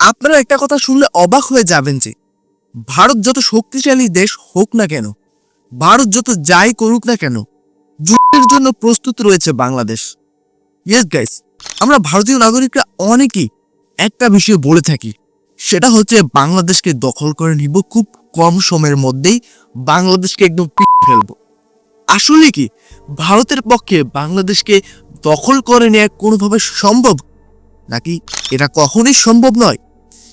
আপনারা একটা কথা শুনলে অবাক হয়ে যাবেন যে, ভারত যত শক্তিশালী দেশ হোক না কেন, ভারত যত যাই করুক না কেন, যুদ্ধের জন্য প্রস্তুত রয়েছে বাংলাদেশ। ইয়েস গাইস আমরা ভারতীয় নাগরিকরা অনেকেই একটা বিষয় বলে থাকি, সেটা হচ্ছে বাংলাদেশকে দখল করে নিব খুব কম সময়ের মধ্যেই বাংলাদেশকে একদম পিক ফেলব। আসলে কি, ভারতের পক্ষে বাংলাদেশকে দখল করে নেওয়া কোনোভাবে সম্ভব? নাকি এটা কখনোই সম্ভব নয়?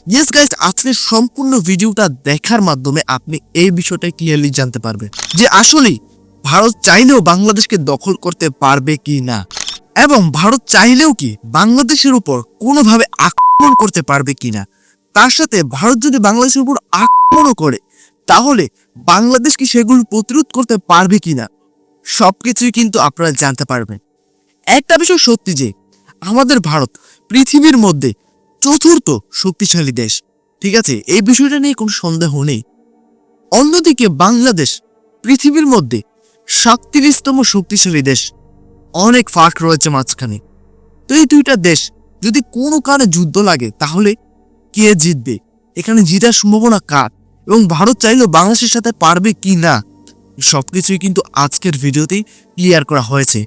ইয়েস গাইস আজকের সম্পূর্ণ ভিডিওটা দেখার মাধ্যমে আপনি এই বিষয়টা ক্লিয়ারলি জানতে পারবেন যে আসলেই ভারত চাইলেও বাংলাদেশকে দখল করতে পারবে কি না এবং ভারত চাইলেও কি বাংলাদেশের উপর কোনোভাবে আক্রমণ করতে পারবে কি না তার সাথে ভারত যদি বাংলাদেশের উপর আক্রমণও করে, তাহলে বাংলাদেশ কি সেগুলো প্রতিরোধ করতে পারবে কিনা? সবকিছুই কিন্তু আপনারা জানতে পারবেন। একটা বিষয় সত্যি যে, আমাদের ভারত পৃথিবীর মধ্যে চতুর্থ শক্তিশালী দেশ। ঠিক আছে, এই বিষয়টা নিয়ে কোনো সন্দেহ নেই। অন্যদিকে বাংলাদেশ পৃথিবীর মধ্যে সাতত্রিশতম শক্তিশালী দেশ। অনেক ফাঁক রয়েছে মাঝখানে। তো এই দুইটা দেশ যদি কোনো কারণে যুদ্ধ লাগে, তাহলে কে জিতবে? এখানে জিতার সম্ভাবনা কার? এবং ভারত চাইলেও বাংলাদেশের সাথে পারবে কি না? সবকিছুই কিন্তু আজকের ভিডিওতেই ক্লিয়ার করা হয়েছে।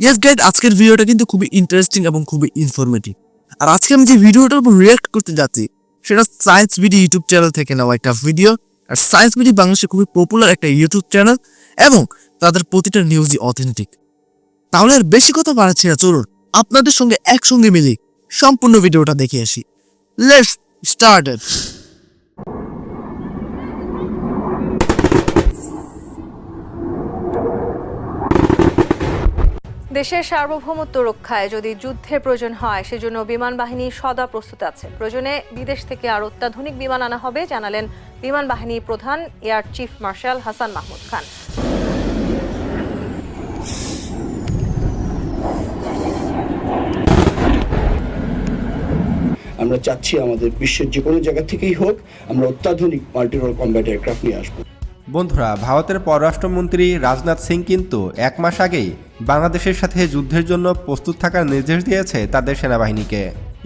ইয়েস গাইড আজকের ভিডিওটা কিন্তু খুবই ইন্টারেস্টিং এবং খুবই ইনফরমেটিভ আর আজকে আমি যে ভিডিওটার উপর রিয়াক্ট করতে যাচ্ছি, সেটা সায়েন্স বিডি ইউটিউব চ্যানেল থেকে নেওয়া একটা ভিডিও আর সায়েন্স বিডি বাংলাদেশে খুবই পপুলার একটা ইউটিউব চ্যানেল এবং তাদের প্রতিটা নিউজই অথেন্টিক তাহলে আর বেশি কথা বাড়াচ্ছি না, চলুন আপনাদের সঙ্গে একসঙ্গে মিলি, সম্পূর্ণ ভিডিওটা দেখে আসি। লেটস স্টার্টেড দেশের সার্বভৌমত্ব রক্ষায় যদি যুদ্ধের প্রয়োজন হয়, সেজন্য বিমান বাহিনী সদা প্রস্তুত আছে। প্রয়োজনে বিদেশ থেকে আর অত্যাধুনিক বিমান আনা হবে, জানালেন বিমান বাহিনী প্রধান air chief marshal Hasan Mahmud Khan. আমরা চাচ্ছি আমাদের বিশ্বের যে কোনো জায়গা থেকেই হোক, আমরা অত্যাধুনিক মাল্টিরোল কম্ব্যাট এয়ারক্রাফট নিয়ে আসব। বন্ধুরা, ভারতের পররাষ্ট্রমন্ত্রী রাজনাথ সিং কিন্তু এক মাস আগেই বাংলাদেশের সাথে যুদ্ধের জন্য প্রস্তুত থাকার নির্দেশ দিয়েছে তাদের সেনাবাহিনীকে।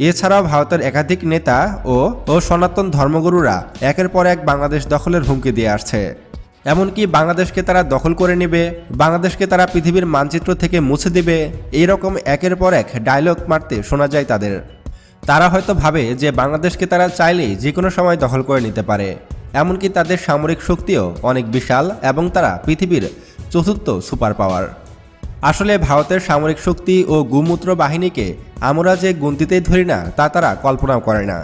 এছাড়াও ভারতের একাধিক নেতা ও ও সনাতন ধর্মগুরুরা একের পর এক বাংলাদেশ দখলের হুমকি দিয়ে আসছে। এমনকি বাংলাদেশকে তারা দখল করে নেবে, বাংলাদেশকে তারা পৃথিবীর মানচিত্র থেকে মুছে দেবে এইরকম একের পর এক ডায়লগ মারতে শোনা যায় তাদের। তারা হয়তো ভাবে যে বাংলাদেশকে তারা চাইলেই যে কোনো সময় দখল করে নিতে পারে। এমনকি তাদের সামরিক শক্তিও অনেক বিশাল এবং তারা পৃথিবীর চতুর্থ সুপার পাওয়ার। আসলে ভারতের সামরিক শক্তি ও গুমূত্র বাহিনীকে আমরা যে গুনতিতেই ধরি না, তা তারা কল্পনাও করে না।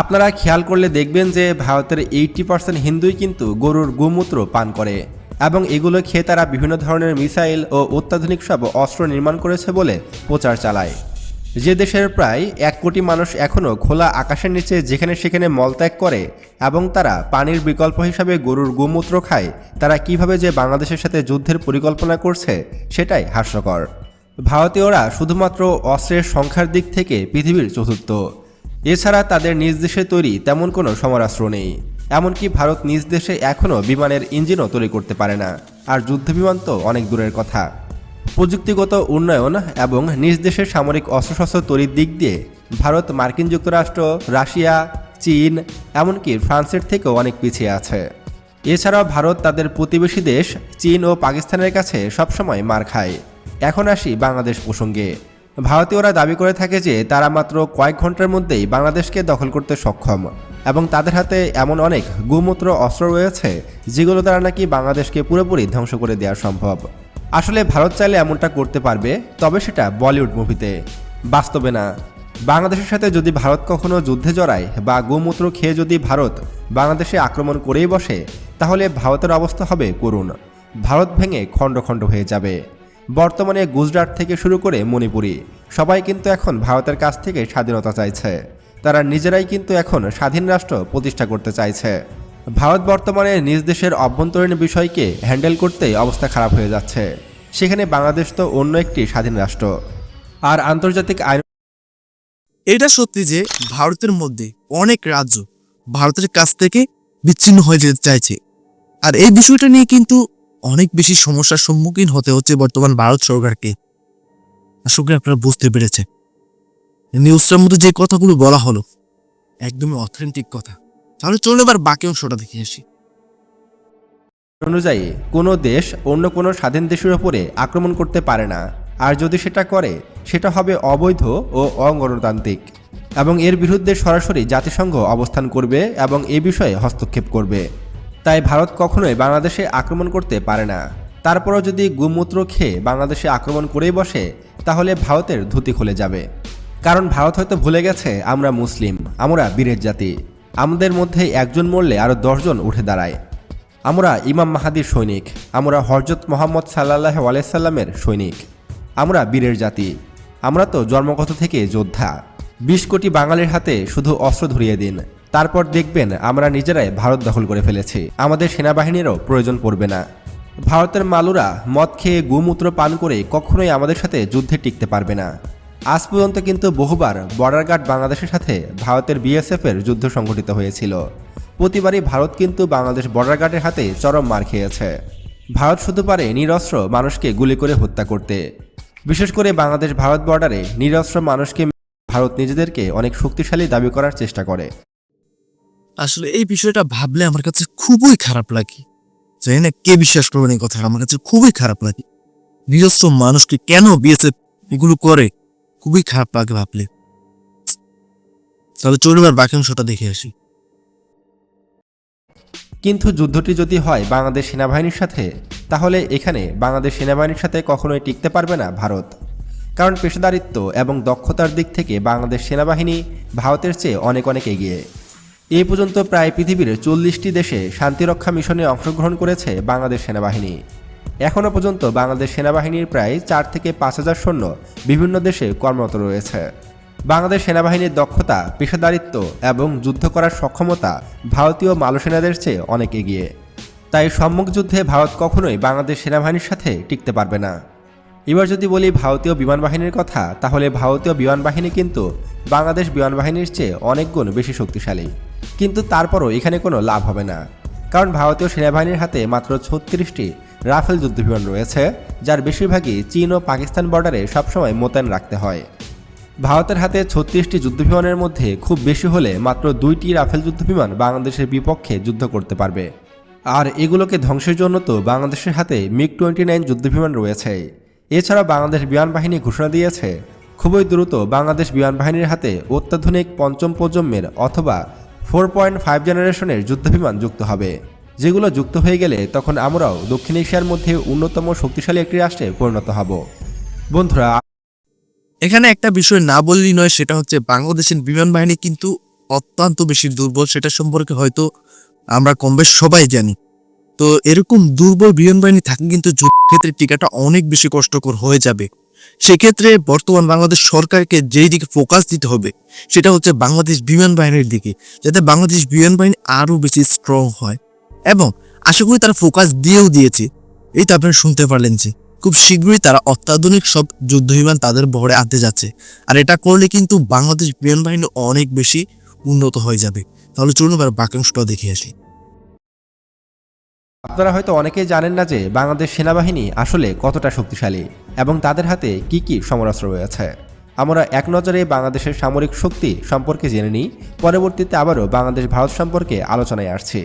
আপনারা খেয়াল করলে দেখবেন যে ভারতের এইটটি পার্সেন্ট হিন্দুই কিন্তু গরুর গোমূত্র পান করে এবং এগুলো খেয়ে তারা বিভিন্ন ধরনের মিসাইল ও অত্যাধুনিক সব অস্ত্র নির্মাণ করেছে বলে প্রচার চালায়। যে দেশের প্রায় এক কোটি মানুষ এখনও খোলা আকাশের নিচে যেখানে সেখানে মলত্যাগ করে এবং তারা পানির বিকল্প হিসাবে গরুর গোমূত্র খায়, তারা কীভাবে যে বাংলাদেশের সাথে যুদ্ধের পরিকল্পনা করছে, সেটাই হাস্যকর। ভারতীয়রা শুধুমাত্র অস্ত্রের সংখ্যার দিক থেকে পৃথিবীর চতুর্থ। এছাড়া তাদের নিজ দেশে তৈরি তেমন কোনো সমরাস্ত্র নেই। এমনকি ভারত নিজ দেশে এখনও বিমানের ইঞ্জিনও তৈরি করতে পারে না। আর যুদ্ধবিমান তো অনেক দূরের কথা। প্রযুক্তিগত উন্নয়ন এবং নিজ দেশের সামরিক অস্ত্রশস্ত্র তৈরির দিক দিয়ে ভারত, মার্কিন যুক্তরাষ্ট্র, রাশিয়া, চীন, এমনকি ফ্রান্সের থেকেও অনেক পিছিয়ে আছে। এছাড়াও ভারত তাদের প্রতিবেশী দেশ, চীন ও পাকিস্তানের কাছে সবসময় মার খায়। এখন আসি বাংলাদেশ প্রসঙ্গে। ভারতীয়রা দাবি করে থাকে যে, তারা মাত্র কয়েক ঘণ্টার মধ্যেই বাংলাদেশকে দখল করতে সক্ষম এবং তাদের হাতে এমন অনেক গুমূত্র অস্ত্র রয়েছে, যেগুলো দ্বারা নাকি বাংলাদেশকে পুরোপুরি ধ্বংস করে দেওয়া সম্ভব। আসলে ভারত চাইলে এমনটা করতে পারবে, তবে সেটা বলিউড মুভিতে। বাস্তবে না। বাংলাদেশের সাথে যদি ভারত কখনো যুদ্ধে জড়ায় বা গোমূত্র খেয়ে যদি ভারত বাংলাদেশে আক্রমণ করেই বসে, তাহলে ভারতের অবস্থা হবে করুণ। ভারত ভেঙে খণ্ড খণ্ড হয়ে যাবে। বর্তমানে গুজরাট থেকে শুরু করে মণিপুরি, সবাই কিন্তু এখন ভারতের কাছ থেকে স্বাধীনতা চাইছে। তারা নিজেরাই কিন্তু এখন স্বাধীন রাষ্ট্র প্রতিষ্ঠা করতে চাইছে। ভারত বর্তমানে নিজ দেশের অভ্যন্তরীণ বিষয়কে হ্যান্ডেল করতেই অবস্থা খারাপ হয়ে যাচ্ছে। সেখানে বাংলাদেশ তো অন্য একটি স্বাধীন রাষ্ট্র। আর আন্তর্জাতিক আইন এটা সত্যি যে ভারতের মধ্যে অনেক রাজ্য ভারতের কাছ থেকে বিচ্ছিন্ন হয়ে যেতে চাইছে। আর এই বিষয়টা নিয়ে কিন্তু অনেক বেশি সমস্যার সম্মুখীন হতে হচ্ছে বর্তমান ভারত সরকারকে। আশা করি আপনারা বুঝতে পেরেছে নিউজটার মধ্যে যে কথাগুলো বলা হলো, একদমই অথেন্টিক কথা। তাহলে চলো এবার বাকি অংশটা দেখে আসি। অনুযায়ী, কোনো দেশ অন্য কোনো স্বাধীন দেশের উপরে আক্রমণ করতে পারে না। আর যদি সেটা করে, সেটা হবে অবৈধ ও অগণতান্ত্রিক। এবং এর বিরুদ্ধে সরাসরি জাতিসংঘ অবস্থান করবে এবং এ বিষয়ে হস্তক্ষেপ করবে। তাই ভারত কখনোই বাংলাদেশে আক্রমণ করতে পারে না। তারপরও যদি গুমূত্র খেয়ে বাংলাদেশে আক্রমণ করেই বসে, তাহলে ভারতের ধুতি খুলে যাবে। কারণ ভারত হয়তো ভুলে গেছে, আমরা মুসলিম, আমরা বীরের জাতি। আমাদের মধ্যে একজন মরলে আরও দশজন উঠে দাঁড়ায়। আমরা ইমাম মাহাদির সৈনিক, আমরা হরজত মোহাম্মদ সাল্লাহ আলাইসাল্লামের সৈনিক, আমরা বীরের জাতি, আমরা তো জন্মগত থেকে যোদ্ধা। বিশ কোটি বাঙালির হাতে শুধু অস্ত্র ধরিয়ে দিন, তারপর দেখবেন আমরা নিজেরাই ভারত দখল করে ফেলেছি। আমাদের সেনাবাহিনীরও প্রয়োজন পড়বে না। ভারতের মালুরা মদ খেয়ে গুমূত্র পান করে কখনোই আমাদের সাথে যুদ্ধে টিকতে পারবে না। আজ পর্যন্ত কিন্তু বহুবার বর্ডার গার্ড বাংলাদেশের সাথে ভারতের বিএসএফের যুদ্ধ সংঘটিত হয়েছিল। প্রতিবারই ভারত কিন্তু বাংলাদেশ বর্ডার গার্ডের হাতে চরম মার খেয়েছে। ভারত শুধু পারে নিরস্ত্র মানুষকে গুলি করে হত্যা করতে। বিশেষ করে বাংলাদেশ ভারত বর্ডারে নিরস্ত্র মানুষকে ভারত নিজেদেরকে অনেক শক্তিশালী দাবি করার চেষ্টা করে। আসলে এই বিষয়টা ভাবলে আমার কাছে খুবই খারাপ লাগে। জানি না কে বিশ্বাস করবেন এই কথা আমার কাছে খুবই খারাপ লাগে। নিজস্ব মানুষকে কেন বিএসএফ এগুলো করে? খুবই খারাপ লাগে ভাবলে। তাহলে চলুন এবার বাকি অংশটা দেখে আসি। কিন্তু যুদ্ধটি যদি হয় বাংলাদেশ সেনাবাহিনীর সাথে, তাহলে এখানে বাংলাদেশ সেনাবাহিনীর সাথে কখনোই টিকতে পারবে না ভারত। কারণ পেশাদারিত্ব এবং দক্ষতার দিক থেকে বাংলাদেশ সেনাবাহিনী ভারতের চেয়ে অনেক অনেক এগিয়ে। এই পর্যন্ত প্রায় পৃথিবীর চল্লিশটি দেশে শান্তিরক্ষা মিশনে অংশগ্রহণ করেছে বাংলাদেশ সেনাবাহিনী। এখনও পর্যন্ত বাংলাদেশ সেনাবাহিনীর প্রায় চার থেকে পাঁচ হাজার সৈন্য বিভিন্ন দেশে কর্মরত রয়েছে। বাংলাদেশ সেনাবাহিনীর দক্ষতা, পেশাদারিত্ব এবং যুদ্ধ করার সক্ষমতা ভারতীয় মালু সেনাদের চেয়ে অনেক এগিয়ে। তাই সম্মুখ যুদ্ধে ভারত কখনোই বাংলাদেশ সেনাবাহিনীর সাথে টিকতে পারবে না। এবার যদি বলি ভারতীয় বিমান বাহিনীর কথা, তাহলে ভারতীয় বিমান বাহিনী কিন্তু বাংলাদেশ বিমান বাহিনীর চেয়ে অনেক গুণ বেশি শক্তিশালী। কিন্তু তারপরও এখানে কোনো লাভ হবে না। কারণ ভারতীয় সেনাবাহিনীর হাতে মাত্র ছত্রিশটি রাফেল যুদ্ধবিমান রয়েছে, যার বেশিরভাগই চীন ও পাকিস্তান বর্ডারে সবসময় মোতায়েন রাখতে হয়। ভারতের হাতে ছত্রিশটি যুদ্ধবিমানের মধ্যে খুব বেশি হলে মাত্র দুইটি রাফেল যুদ্ধবিমান বাংলাদেশের বিপক্ষে যুদ্ধ করতে পারবে। আর এগুলোকে ধ্বংসের জন্য তো বাংলাদেশের হাতে মিগ টোয়েন্টি নাইন যুদ্ধবিমান রয়েছে। এছাড়া বাংলাদেশ বিমান বাহিনী ঘোষণা দিয়েছে, খুবই দ্রুত বাংলাদেশ বিমান বাহিনীর হাতে অত্যাধুনিক পঞ্চম প্রজন্মের অথবা ফোর পয়েন্ট ফাইভ জেনারেশনের যুদ্ধবিমান যুক্ত হবে। যেগুলো যুক্ত হয়ে গেলে তখন আমরাও দক্ষিণ এশিয়ার মধ্যে অন্যতম শক্তিশালী একটি রাষ্ট্রে পরিণত হব। বন্ধুরা, এখানে একটা বিষয় না বললেই নয়, সেটা হচ্ছে বাংলাদেশের বিমান বাহিনী কিন্তু অত্যন্ত বেশি দুর্বল। সেটা সম্পর্কে হয়তো আমরা কম বেশ সবাই জানি। তো এরকম দুর্বল বিমান বাহিনী থাকলে কিন্তু যুদ্ধক্ষেত্রে টিকাটা অনেক বেশি কষ্টকর হয়ে যাবে। সেক্ষেত্রে বর্তমান বাংলাদেশ সরকারকে যেই দিকে ফোকাস দিতে হবে, সেটা হচ্ছে বাংলাদেশ বিমান বাহিনীর দিকে, যাতে বাংলাদেশ বিমান বাহিনী আরও বেশি স্ট্রং হয়। এবং আশা করি তারা ফোকাস দিয়েও দিয়েছে। এই তো আপনারা শুনতে পারলেন যে, খুব শীঘ্রই তারা অত্যাধুনিক সব যুদ্ধ বিমান তাদের বহরে আনতে যাচ্ছে। আর এটা করলে কিন্তু বাংলাদেশ বিমান বাহিনী অনেক বেশি উন্নত হয়ে যাবে। তাহলে চলুন এবার বাক্যাংশটাও দেখে আসি। আপনারা হয়তো অনেকেই জানেন না যে, বাংলাদেশ সেনাবাহিনী আসলে কতটা শক্তিশালী এবং তাদের হাতে কি কি সমরাস্ত্র রয়েছে। আমরা এক নজরে বাংলাদেশের সামরিক শক্তি সম্পর্কে জেনে নিই, পরবর্তীতে আবারও বাংলাদেশ ভারত সম্পর্কে আলোচনায় আসছি।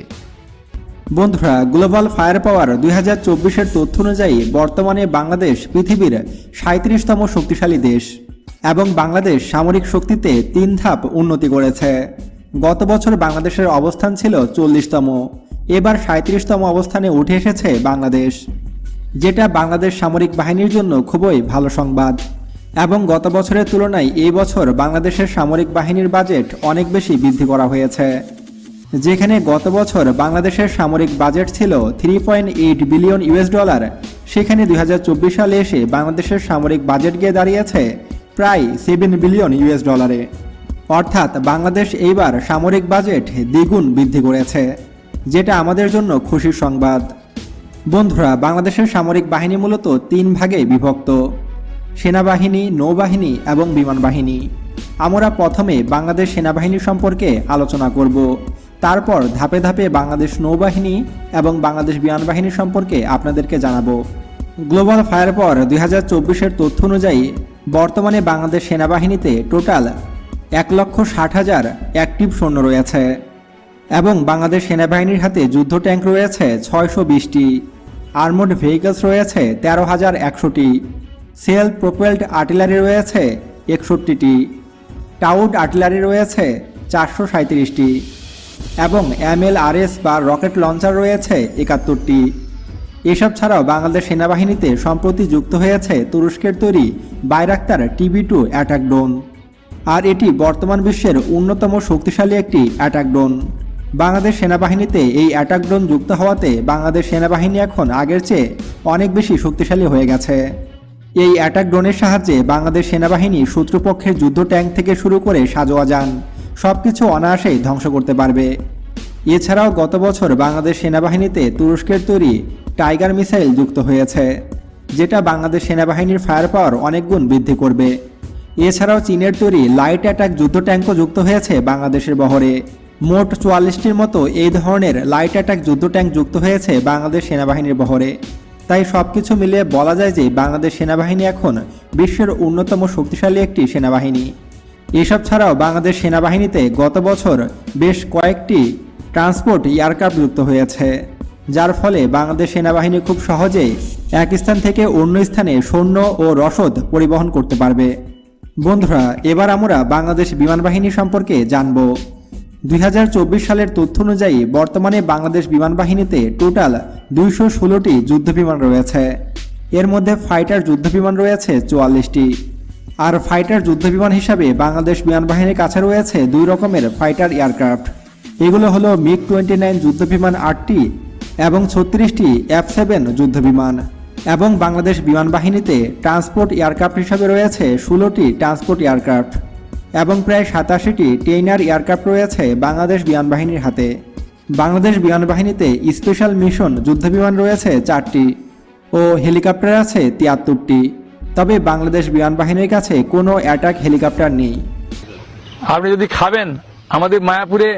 বন্ধুরা গ্লোবাল ফায়ার পাওয়ার দুই হাজার চব্বিশের তথ্য অনুযায়ী বর্তমানে বাংলাদেশ পৃথিবীর সাঁত্রিশতম শক্তিশালী দেশ এবং বাংলাদেশ সামরিক শক্তিতে তিন ধাপ উন্নতি করেছে। গত বছর বাংলাদেশের অবস্থান ছিল চল্লিশতম। এবার সাঁত্রিশতম অবস্থানে উঠে এসেছে বাংলাদেশ, যেটা বাংলাদেশ সামরিক বাহিনীর জন্য খুবই ভালো সংবাদ। এবং গত বছরের তুলনায় এই বছর বাংলাদেশের সামরিক বাহিনীর বাজেট অনেক বেশি বৃদ্ধি করা হয়েছে। যেখানে গত বছর বাংলাদেশের সামরিক বাজেট ছিল three point eight billion US dollar সেখানে দুই হাজার চব্বিশ সালে এসে বাংলাদেশের সামরিক বাজেট গিয়ে দাঁড়িয়েছে প্রায় সেভেন বিলিয়ন ইউএস ডলারে অর্থাৎ বাংলাদেশ এইবার সামরিক বাজেট দ্বিগুণ বৃদ্ধি করেছে, যেটা আমাদের জন্য খুশির সংবাদ। বন্ধুরা, বাংলাদেশের সামরিক বাহিনী মূলত তিন ভাগে বিভক্ত, সেনাবাহিনী, নৌবাহিনী এবং বিমান বাহিনী। আমরা প্রথমে বাংলাদেশ সেনাবাহিনী সম্পর্কে আলোচনা করব। তারপর ধাপে ধাপে বাংলাদেশ নৌবাহিনী এবং বাংলাদেশ বিমান বাহিনী সম্পর্কে আপনাদেরকে জানাব। গ্লোবাল ফায়ার পর দুই হাজার চব্বিশের তথ্য অনুযায়ী বর্তমানে বাংলাদেশ সেনাবাহিনীতে টোটাল এক লক্ষ ষাট হাজার অ্যাক্টিভ সৈন্য রয়েছে এবং বাংলাদেশ সেনাবাহিনীর হাতে যুদ্ধ ট্যাঙ্ক রয়েছে ছয়শো বিশটি, আর্মড ভেহিকলস রয়েছে তেরো হাজার একশোটি সেলফ প্রোপেলড আর্টিলারি রয়েছে একষট্টিটি, টাউড আর্টিলারি রয়েছে চারশো সাঁত্রিশটি এবং এমএলআরএস বা রকেট লঞ্চার রয়েছে একাত্তরটি। এসব ছাড়াও বাংলাদেশ সেনাবাহিনীতে সম্প্রতি যুক্ত হয়েছে তুরস্কের তৈরি Bayraktar TB two attack drone. আর এটি বর্তমান বিশ্বের অন্যতম শক্তিশালী একটি অ্যাটাক ড্রোন। বাংলাদেশ সেনাবাহিনীতে এই অ্যাটাক ড্রোন যুক্ত হওয়াতে বাংলাদেশ সেনাবাহিনী এখন আগের চেয়ে অনেক বেশি শক্তিশালী হয়ে গেছে। এই অ্যাটাক ড্রোনের সাহায্যে বাংলাদেশ সেনাবাহিনী শত্রুপক্ষের যুদ্ধ ট্যাঙ্ক থেকে শুরু করে সাজোয়া যান। সব কিছু অনায়াসেই ধ্বংস করতে পারবে। এছাড়াও গত বছর বাংলাদেশ সেনাবাহিনীতে তুরস্কের তৈরি টাইগার মিসাইল যুক্ত হয়েছে, যেটা বাংলাদেশ সেনাবাহিনীর ফায়ার পাওয়ার অনেক গুণ বৃদ্ধি করবে। এছাড়াও চীনের তৈরি লাইট অ্যাটাক যুদ্ধ ট্যাঙ্কও যুক্ত হয়েছে বাংলাদেশের বহরে। মোট চুয়াল্লিশটির মতো এই ধরনের লাইট অ্যাটাক যুদ্ধ ট্যাঙ্ক যুক্ত হয়েছে বাংলাদেশ সেনাবাহিনীর বহরে। তাই সব কিছু মিলিয়ে বলা যায় যে বাংলাদেশ সেনাবাহিনী এখন বিশ্বের অন্যতম শক্তিশালী একটি সেনাবাহিনী। এসব ছাড়াও বাংলাদেশ সেনাবাহিনীতে গত বছর বেশ কয়েকটি ট্রান্সপোর্ট এয়ারক্রাফট যুক্ত হয়েছে, যার ফলে বাংলাদেশ সেনাবাহিনী খুব সহজেই এক স্থান থেকে অন্য স্থানে সৈন্য ও রসদ পরিবহন করতে পারবে। বন্ধুরা, এবার আমরা বাংলাদেশ বিমান বাহিনী সম্পর্কে জানব। দুই হাজার চব্বিশ সালের তথ্য অনুযায়ী বর্তমানে বাংলাদেশ বিমান বাহিনীতে টোটাল দুইশো ষোলোটি যুদ্ধবিমান রয়েছে। এর মধ্যে ফাইটার যুদ্ধবিমান রয়েছে চুয়াল্লিশটি। আর ফাইটার যুদ্ধবিমান হিসাবে বাংলাদেশ বিমান বাহিনীর কাছে রয়েছে দুই রকমের ফাইটার এয়ারক্রাফট। এগুলো হলো মিগ টোয়েন্টি নাইন যুদ্ধবিমান আটটি এবং ছত্রিশটি এফ সেভেন যুদ্ধবিমান। এবং বাংলাদেশ বিমান বাহিনীতে ট্রান্সপোর্ট এয়ারক্রাফট হিসাবে রয়েছে ষোলোটি ট্রান্সপোর্ট এয়ারক্রাফট এবং প্রায় সাতাশিটি টেইনার এয়ারক্রাফট রয়েছে বাংলাদেশ বিমান বাহিনীর হাতে। বাংলাদেশ বিমান বাহিনীতে স্পেশাল মিশন যুদ্ধবিমান রয়েছে চারটি ও হেলিকপ্টার আছে তিয়াত্তরটি। তবে বাংলাদেশ বিমান বাহিনীর কাছে কোনো অ্যাটাক হেলিকপ্টার নেই। আপনি যদি খাবেন, আমাদের মায়াপুরে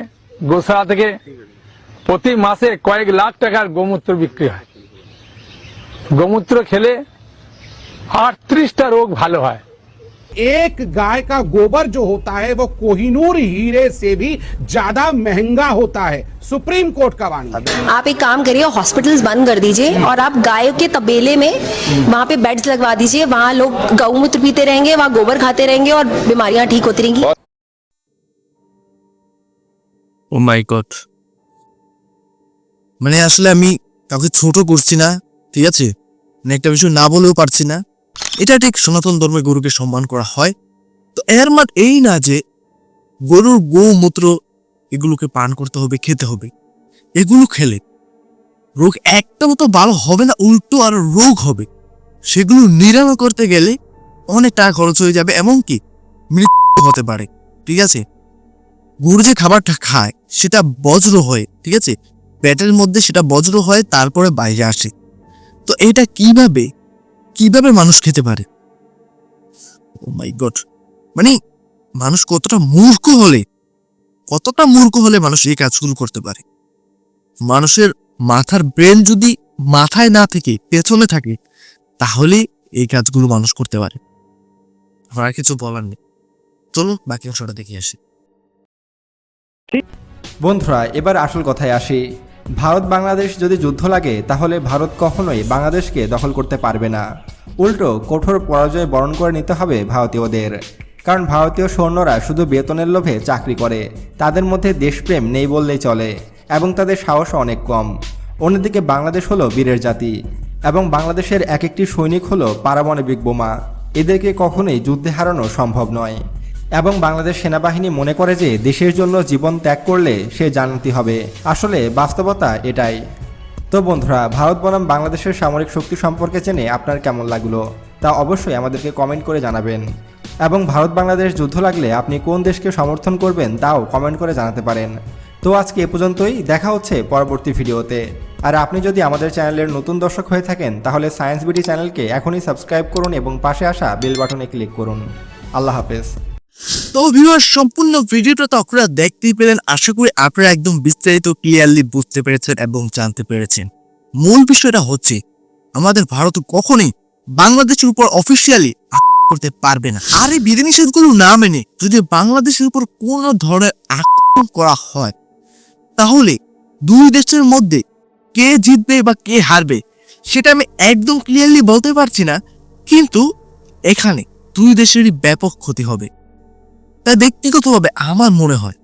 গোসালা থেকে প্রতি মাসে কয়েক লাখ টাকার গোমূত্র বিক্রি হয়। গোমূত্র খেলে আটত্রিশটা রোগ ভালো হয়। एक गाय का गोबर जो होता है वो कोहिनूर हीरे से भी ज्यादा महंगा होता है सुप्रीम कोर्ट का वाणी आप एक काम करिए हॉस्पिटल्स बंद कर दीजिए और आप गाय के तबेले में वहाँ पे बेड्स लगवा दीजिए वहाँ लोग गौमूत्र पीते रहेंगे वहाँ गोबर खाते रहेंगे और बीमारियां ठीक होती रहेंगी ও মাই গড মানে আসলে আমি কাউকে ছোট করছি না ঠিক আছে মানে একটা বিষয় না বলেও পারছি না এটা ঠিক সনাতন ধর্মে গরুকে সম্মান করা হয়। তো এর মাঠ এই না যে গরুর গোমূত্র এগুলোকে পান করতে হবে, খেতে হবে। এগুলো খেলে রোগ একটা মতো ভালো হবে না, উল্টো আর রোগ হবে। সেগুলো নিরাময় করতে গেলে অনেক টাকা খরচ হয়ে যাবে, এমনকি মৃত্যু হতে পারে, ঠিক আছে? গরু যে খাবারটা খায়, সেটা বজ্র হয়, ঠিক আছে? পেটের মধ্যে সেটা বজ্র হয়, তারপরে বাইরে আসে। তো এটা কীভাবে কীভাবে মানুষ খেতে পারে? ও মাই গড মানে মানুষ কতটা মূর্খ হলে, কতটা মূর্খ হলে মানুষ এই কাজগুলো করতে পারে? মানুষের মাথার ব্রেন যদি মাথায় না থেকে, পেছনে থাকে, তাহলে এই কাজগুলো মানুষ করতে পারে। আমার আর কিছু বলার নেই। চলো বাকি অংশটা দেখে আসি। বন্ধুরা, এবার আসল কথায় আসি। ভারত বাংলাদেশ যদি যুদ্ধ লাগে, তাহলে ভারত কখনোই বাংলাদেশকে দখল করতে পারবে না। উল্টো, কঠোর পরাজয় বরণ করে নিতে হবে ভারতীয়দের। কারণ ভারতীয় সৈন্যরা শুধু বেতনের লোভে চাকরি করে, তাদের মধ্যে দেশপ্রেম নেই বললেই চলে, এবং তাদের সাহসও অনেক কম। অন্যদিকে বাংলাদেশ হলো বীরের জাতি, এবং বাংলাদেশের এক একটি সৈনিক হলো পারমাণবিক বোমা। এদেরকে কখনোই যুদ্ধে হারানো সম্ভব নয়। এবং বাংলাদেশ সেনাবাহিনী মনে করে যে দেশের জন্য জীবন ত্যাগ করলে সে জানতে হবে। আসলে বাস্তবতা এটাই। তো বন্ধুরা, ভারত বনাম বাংলাদেশের সামরিক শক্তি সম্পর্কে জেনে আপনার কেমন লাগল? তা অবশ্যই আমাদেরকে কমেন্ট করে জানাবেন। এবং ভারত বাংলাদেশ যুদ্ধ লাগলে আপনি কোন দেশকে সমর্থন করবেন তাও কমেন্ট করে জানাতে পারেন। তো আজকে এ পর্যন্তই, দেখা হচ্ছে পরবর্তী ভিডিওতে। আর আপনি যদি আমাদের চ্যানেলের নতুন দর্শক হয়ে থাকেন, তাহলে সায়েন্স বিটি চ্যানেলকে এখনই সাবস্ক্রাইব করুন এবং পাশে আসা বেল বাটনে ক্লিক করুন। আল্লাহ হাফেজ। তো ভিউয়ার সম্পূর্ণ ভিডিওটা তো আপনারা দেখতেই পেলেন। আশা করি আপনারা একদম বিস্তারিত ক্লিয়ারলি বুঝতে পেরেছেন এবং জানতে পেরেছেন। মূল বিষয়টা হচ্ছে, আমাদের ভারত কখনই বাংলাদেশের উপর অফিসিয়ালি করতে পারবে না। আর এই বিধিনিষেধগুলো না মেনে যদি বাংলাদেশের উপর কোনো ধরনের আক্রমণ করা হয়, তাহলে দুই দেশের মধ্যে কে জিতবে বা কে হারবে, সেটা আমি একদম ক্লিয়ারলি বলতে পারছি না। কিন্তু এখানে দুই দেশেরই ব্যাপক ক্ষতি হবে। তাই ব্যক্তিগতভাবে আমার মনে হয়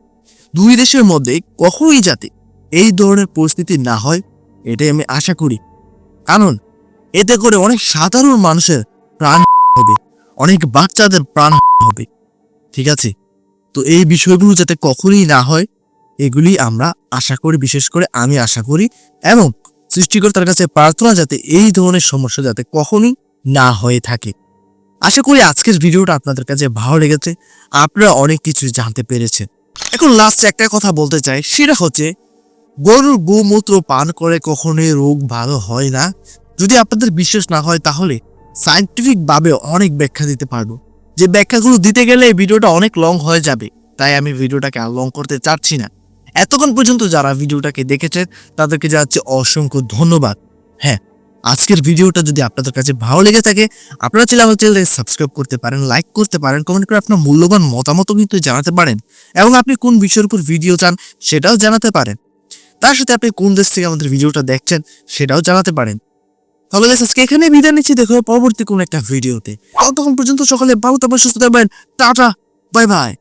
দুই দেশের মধ্যে কখনোই যাতে এই ধরনের পরিস্থিতি না হয়, এটাই আমি আশা করি। কারণ এতে করে অনেক সাধারণ মানুষের প্রাণ হবে, অনেক বাচ্চাদের প্রাণ হবে। ঠিক আছে? তো এই বিষয়গুলো যাতে কখনোই না হয়, এগুলি আমরা আশা করি, বিশেষ করে আমি আশা করি এবং সৃষ্টিকর্তার কাছে প্রার্থনা যাতে এই ধরনের সমস্যা যাতে কখনোই না হয়ে থাকে। আশা করি আজকের ভিডিওটা আপনাদের কাছে ভালো লেগেছে। আপনারা অনেক কিছু জানতে পেরেছেন। এখন লাস্টে একটা কথা বলতে চাই, সেটা হচ্ছে, গরুর গোমূত্র পান করে কখনোই রোগ ভালো হয় না। যদি আপনাদের বিশ্বাস না হয়, তাহলে সাইন্টিফিক ভাবে অনেক ব্যাখ্যা দিতে পারব। যে ব্যাখ্যাগুলো দিতে গেলে এই ভিডিওটা অনেক লং হয়ে যাবে। তাই আমি ভিডিওটাকে আর লং করতে চাচ্ছি না। এতক্ষণ পর্যন্ত যারা ভিডিওটাকে দেখেছেন, তাদেরকে জানাচ্ছি অসংখ্য ধন্যবাদ। হ্যাঁ আজকের ভিডিওটা যদি আপনাদের কাছে ভালো লেগে থাকে, আপনারা চাইলে আমার চ্যানেলকে সাবস্ক্রাইব করতে পারেন লাইক করতে পারেন কমেন্ট করে আপনার মূল্যবান মতামতও কিন্তু জানাতে পারেন এবং আপনি কোন বিষয়ের উপর ভিডিও চান সেটাও জানাতে পারেন। তার সাথে আপনি কোন দেশ থেকে আমাদের ভিডিওটা দেখছেন সেটাও জানাতে পারেন। তাহলে আজকে এখানে বিদায় নিচ্ছি। দেখো পরবর্তী কোন একটা ভিডিওতে ততক্ষণ পর্যন্ত সকালে ভালো থাকবেন, সুস্থ থাকবেন। Tata bye bye